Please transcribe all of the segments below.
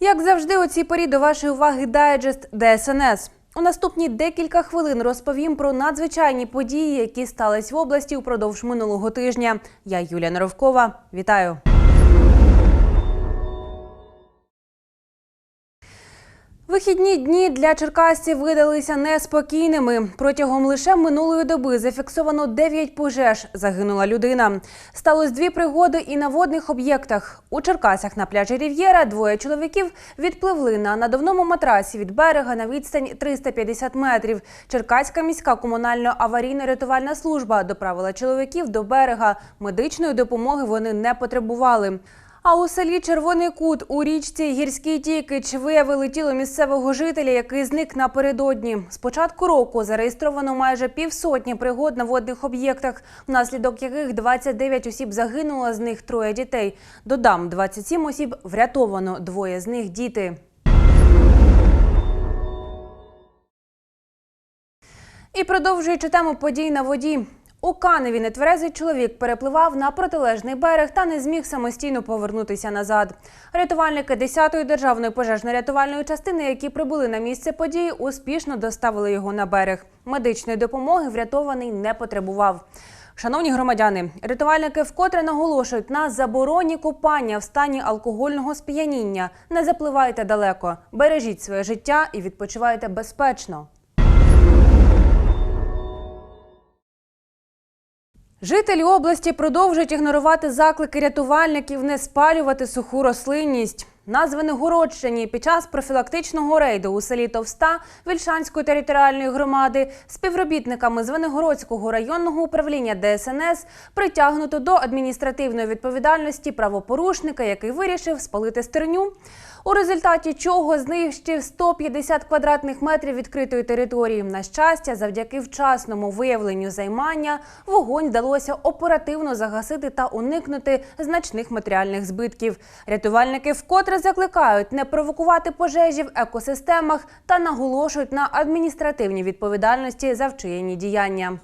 Як завжди, у цій порі до вашої уваги дайджест ДСНС. У наступні декілька хвилин розповім про надзвичайні події, які стались в області упродовж минулого тижня. Я Юлія Наровкова. Вітаю. Вихідні дні для черкасців видалися неспокійними. Протягом лише минулої доби зафіксовано 9 пожеж. Загинула людина. Сталось дві пригоди і на водних об'єктах. У Черкасах на пляжі Рів'єра двоє чоловіків відпливли на надувному матрасі від берега на відстань 350 метрів. Черкаська міська комунальна аварійно-рятувальна служба доправила чоловіків до берега. Медичної допомоги вони не потребували. А у селі Червоний Кут у річці Гірський Тікич виявили тіло місцевого жителя, який зник напередодні. З початку року зареєстровано майже півсотні пригод на водних об'єктах, внаслідок яких 29 осіб загинуло, з них троє дітей. Додам, 27 осіб врятовано, двоє з них діти. І продовжуючи тему подій на воді. У Каневі нетверезий чоловік перепливав на протилежний берег та не зміг самостійно повернутися назад. Рятувальники 10-ї державної пожежно-рятувальної частини, які прибули на місце події, успішно доставили його на берег. Медичної допомоги врятований не потребував. Шановні громадяни, рятувальники вкотре наголошують на забороні купання в стані алкогольного сп'яніння. Не запливайте далеко, бережіть своє життя і відпочивайте безпечно. Жителі області продовжують ігнорувати заклики рятувальників не спалювати суху рослинність. На Звенигородщині під час профілактичного рейду у селі Товста Вільшанської територіальної громади співробітниками Звенигородського районного управління ДСНС притягнуто до адміністративної відповідальності правопорушника, який вирішив спалити стерню. У результаті чого знищив 150 квадратних метрів відкритої території. На щастя, завдяки вчасному виявленню займання вогонь вдалося оперативно загасити та уникнути значних матеріальних збитків. Рятувальники вкотре закликають не провокувати пожежі в екосистемах та наголошують на адміністративній відповідальності за вчинені діяння.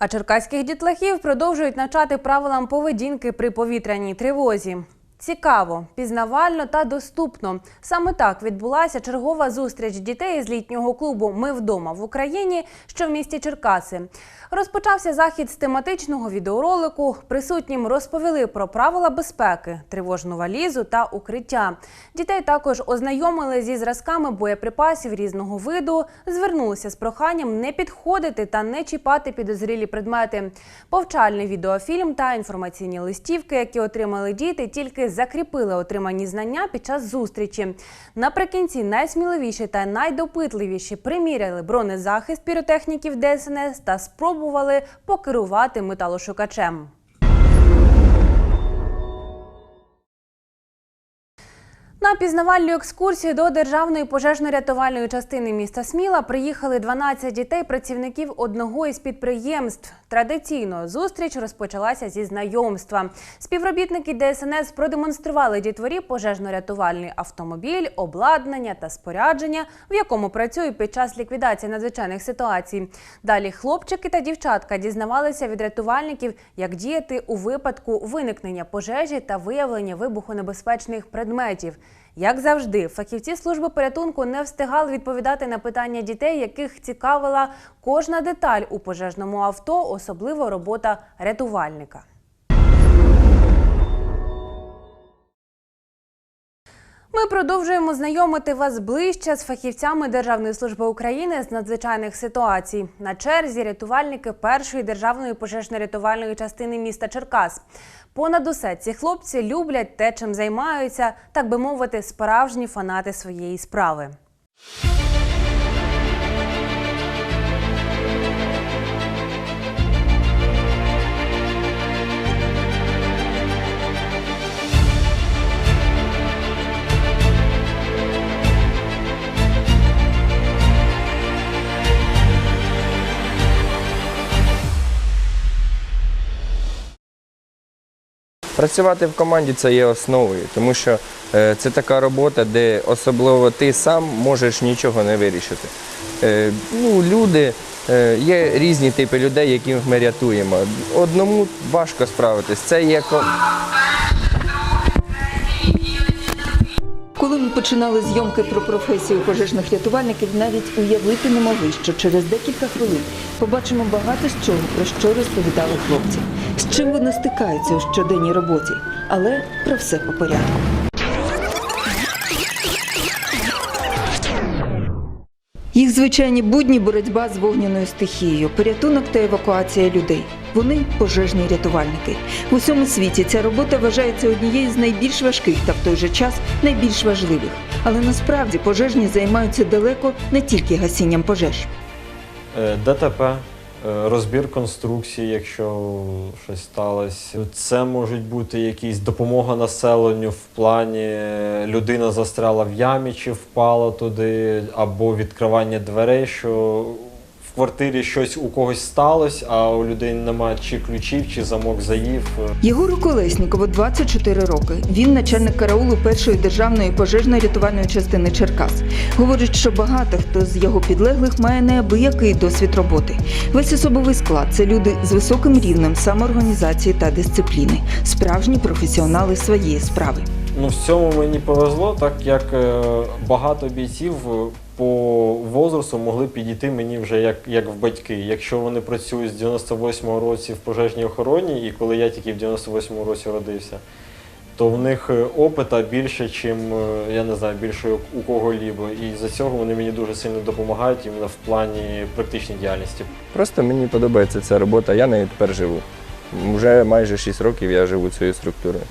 А черкаських дітлахів продовжують навчати правилам поведінки при повітряній тривозі. Цікаво, пізнавально та доступно. Саме так відбулася чергова зустріч дітей з літнього клубу Ми вдома в Україні, що в місті Черкаси. Розпочався захід з тематичного відеоролику. Присутнім розповіли про правила безпеки, тривожну валізу та укриття. Дітей також ознайомили зі зразками боєприпасів різного виду, звернулися з проханням не підходити та не чіпати підозрілі предмети. Повчальний відеофільм та інформаційні листівки, які отримали діти, тільки закріпили отримані знання під час зустрічі. Наприкінці найсміливіші та найдопитливіші приміряли бронезахист піротехніків ДСНС та спробували покерувати металошукачем. На пізнавальну екскурсію до державної пожежно-рятувальної частини міста Сміла приїхали 12 дітей працівників одного із підприємств. Традиційно зустріч розпочалася зі знайомства. Співробітники ДСНС продемонстрували дітворі пожежно-рятувальний автомобіль, обладнання та спорядження, в якому працюють під час ліквідації надзвичайних ситуацій. Далі хлопчики та дівчатка дізнавалися від рятувальників, як діяти у випадку виникнення пожежі та виявлення вибухонебезпечних предметів. Як завжди, фахівці служби порятунку не встигали відповідати на питання дітей, яких цікавила кожна деталь у пожежному авто, особливо робота рятувальника. Ми продовжуємо знайомити вас ближче з фахівцями Державної служби України з надзвичайних ситуацій. На черзі рятувальники першої державної пожежно-рятувальної частини міста Черкас. Понад усе ці хлопці люблять те, чим займаються, так би мовити, справжні фанати своєї справи. Працювати в команді це є основою, тому що е, це така робота, де особливо ти сам можеш нічого не вирішити. Е, ну, люди е, є різні типи людей, яких ми рятуємо. Одному важко справитись. Це є Коли ми починали зйомки про професію пожежних рятувальників, навіть уявити не могли, що через декілька хвилин побачимо багато з чого, про що розповідали хлопці, з чим вони стикаються у щоденній роботі. Але про все по порядку. Їх звичайні будні боротьба з вогняною стихією, порятунок та евакуація людей. Вони пожежні рятувальники. В усьому світі ця робота вважається однією з найбільш важких та в той же час найбільш важливих. Але насправді пожежні займаються далеко не тільки гасінням пожеж. Е, ДТП, розбір конструкції, якщо щось сталося. Це можуть бути якісь допомога населенню в плані е, людина застряла в ямі чи впала туди, або відкривання дверей, що в квартирі щось у когось сталося, а у людей немає чи ключів, чи замок заїв. Єгору Колеснікову 24 роки. Він начальник караулу першої державної пожежно-рятувальної частини Черкас. Говорить, що багато хто з його підлеглих має неабиякий досвід роботи. Весь особовий склад це люди з високим рівнем самоорганізації та дисципліни, справжні професіонали своєї справи. Ну, в цьому мені повезло, так як е, багато бійців по возрасту могли підійти мені вже як, як в батьки. Якщо вони працюють з 98-го році в пожежній охороні, і коли я тільки в 98-му році родився, то в них е, опита більше, чим е, я не знаю, більше у- у кого-лібо. І за цього вони мені дуже сильно допомагають іменно в плані практичної діяльності. Просто мені подобається ця робота, я нею тепер живу. Вже майже 6 років я живу цією структурою.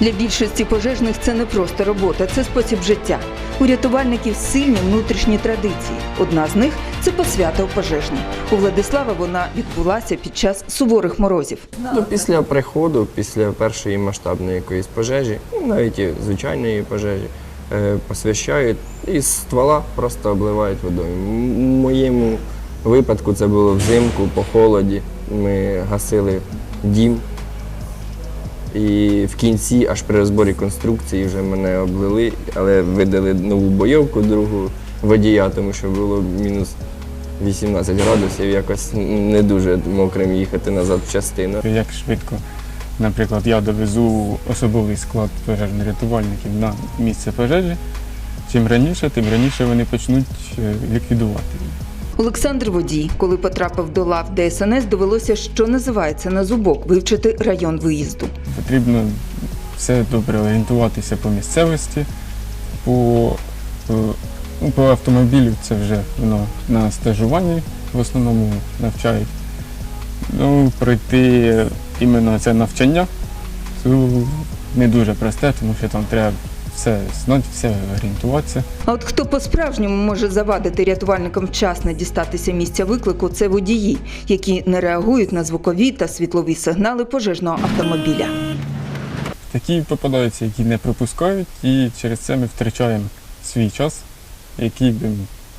Для більшості пожежних це не просто робота, це спосіб життя. У рятувальників сильні внутрішні традиції. Одна з них це посвята у пожежні. У Владислава вона відбулася під час суворих морозів. Ну, після приходу, після першої масштабної якоїсь пожежі, ну, навіть і звичайної пожежі, е, посвящають і ствола просто обливають водою. В моєму випадку це було взимку, по холоді. Ми гасили дім. І в кінці, аж при розборі конструкції, вже мене облили, але видали нову бойовку другу водія, тому що було мінус 18 градусів, якось не дуже мокрим їхати назад в частину. як швидко. Наприклад, я довезу особовий склад пожежно-рятувальників на місце пожежі. Чим раніше, тим раніше вони почнуть е, ліквідувати її. Олександр Водій, коли потрапив до лав ДСНС, довелося, що називається на зубок, вивчити район виїзду. Потрібно все добре орієнтуватися по місцевості, по, е, ну, по автомобілю це вже воно на стажуванні в основному навчають. Ну, пройти іменно це навчання не дуже просте, тому що там треба все знати, все орієнтуватися. А от хто по-справжньому може завадити рятувальникам вчасно дістатися місця виклику, це водії, які не реагують на звукові та світлові сигнали пожежного автомобіля. Такі попадаються, які не пропускають, і через це ми втрачаємо свій час, який би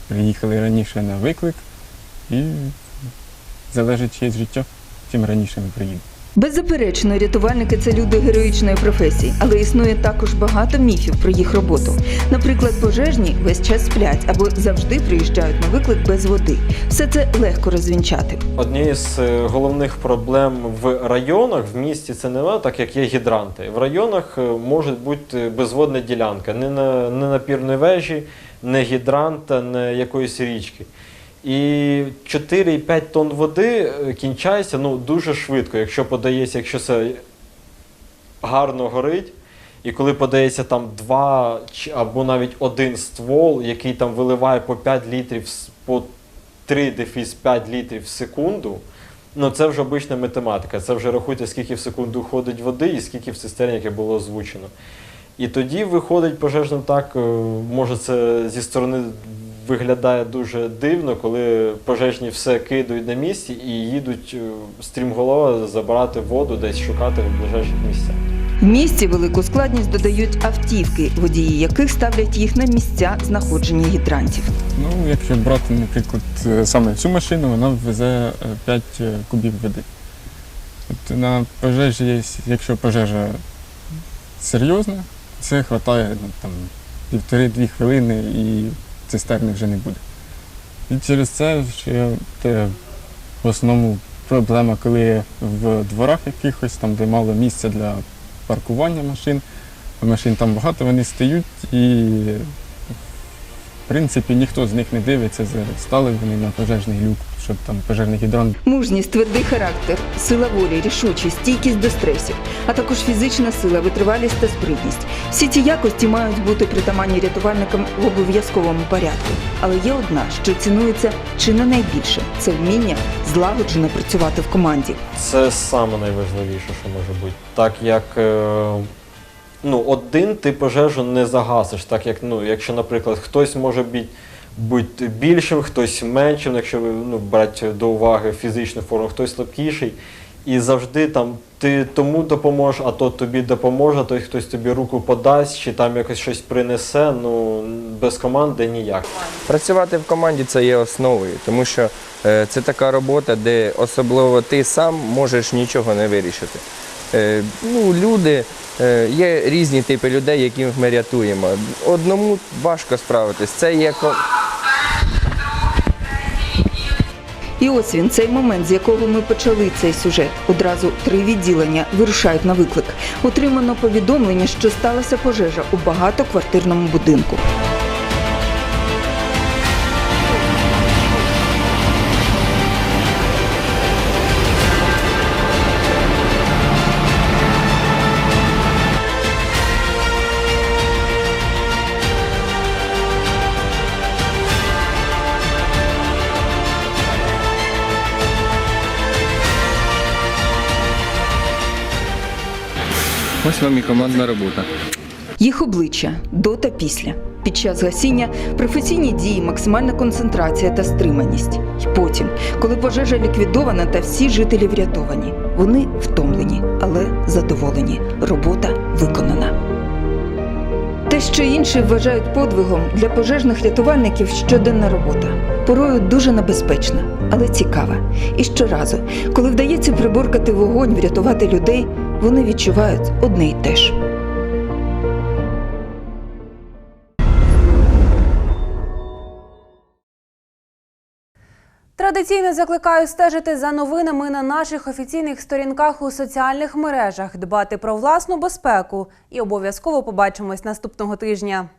приїхали раніше на виклик, і залежить чиєсь життя, чим раніше ми приїдемо. Беззаперечно, рятувальники це люди героїчної професії, але існує також багато міфів про їх роботу. Наприклад, пожежні весь час сплять або завжди приїжджають на виклик без води. Все це легко розвінчати. Однією з е, головних проблем в районах в місті це не так, як є гідранти. В районах е, може бути безводна ділянка, не на не напірної вежі, не гідранта, не якоїсь річки. І 4-5 тонн води е, кінчається ну, дуже швидко, якщо подається, якщо це гарно горить. І коли подається там два або навіть один ствол, який там виливає по 5 літрів, по 3 дефіс 5 літрів в секунду, ну це вже обична математика. Це вже рахуйте, скільки в секунду ходить води і скільки в цистерні, яке було озвучено. І тоді виходить пожежним так, е, може це зі сторони виглядає дуже дивно, коли пожежні все кидають на місці і їдуть е, стрімголова забирати воду, десь шукати в ближайших місцях. В місті велику складність додають автівки, водії яких ставлять їх на місця знаходження гідрантів. Ну, якщо брати, наприклад, е, саме цю машину, вона везе 5 кубів води. От на пожежі, є- якщо пожежа серйозна, це вистачає ну, там, півтори-дві хвилини і цистерни вже не буде. І через це ще те, в основному проблема, коли в дворах якихось, там, де мало місця для паркування машин, а машин там багато, вони стають і в принципі ніхто з них не дивиться, стали вони на пожежний люк, щоб там пожежний гідрант Мужність, твердий характер, сила волі, рішучість, стійкість до стресів, а також фізична сила, витривалість та спритність. Всі ці якості мають бути притаманні рятувальникам в обов'язковому порядку. Але є одна, що цінується чи не найбільше це вміння злагоджено працювати в команді. Це саме найважливіше, що може бути. Так як е, ну, один ти пожежу не загасиш, так як, ну, якщо, наприклад, хтось може бути, бути більшим, хтось меншим, якщо ну, брати до уваги фізичну форму, хтось слабкіший. І завжди там ти тому допоможеш, а то тобі допоможе, той хтось тобі руку подасть, чи там якось щось принесе. Ну без команди ніяк. Працювати в команді це є основою, тому що е, це така робота, де особливо ти сам можеш нічого не вирішити. Е, ну, люди, е, є різні типи людей, яких ми рятуємо. Одному важко справитись. Це є І ось він, цей момент, з якого ми почали цей сюжет. Одразу три відділення вирушають на виклик. Отримано повідомлення, що сталася пожежа у багатоквартирному будинку. Ось вам і командна робота. Їх обличчя до та після. Під час гасіння професійні дії, максимальна концентрація та стриманість. І потім, коли пожежа ліквідована та всі жителі врятовані. Вони втомлені, але задоволені. Робота виконана. Те, що інші вважають подвигом для пожежних рятувальників щоденна робота. Порою дуже небезпечна, але цікава. І щоразу, коли вдається приборкати вогонь, врятувати людей, вони відчувають одне й те ж. Традиційно закликаю стежити за новинами на наших офіційних сторінках у соціальних мережах, дбати про власну безпеку і обов'язково побачимось наступного тижня.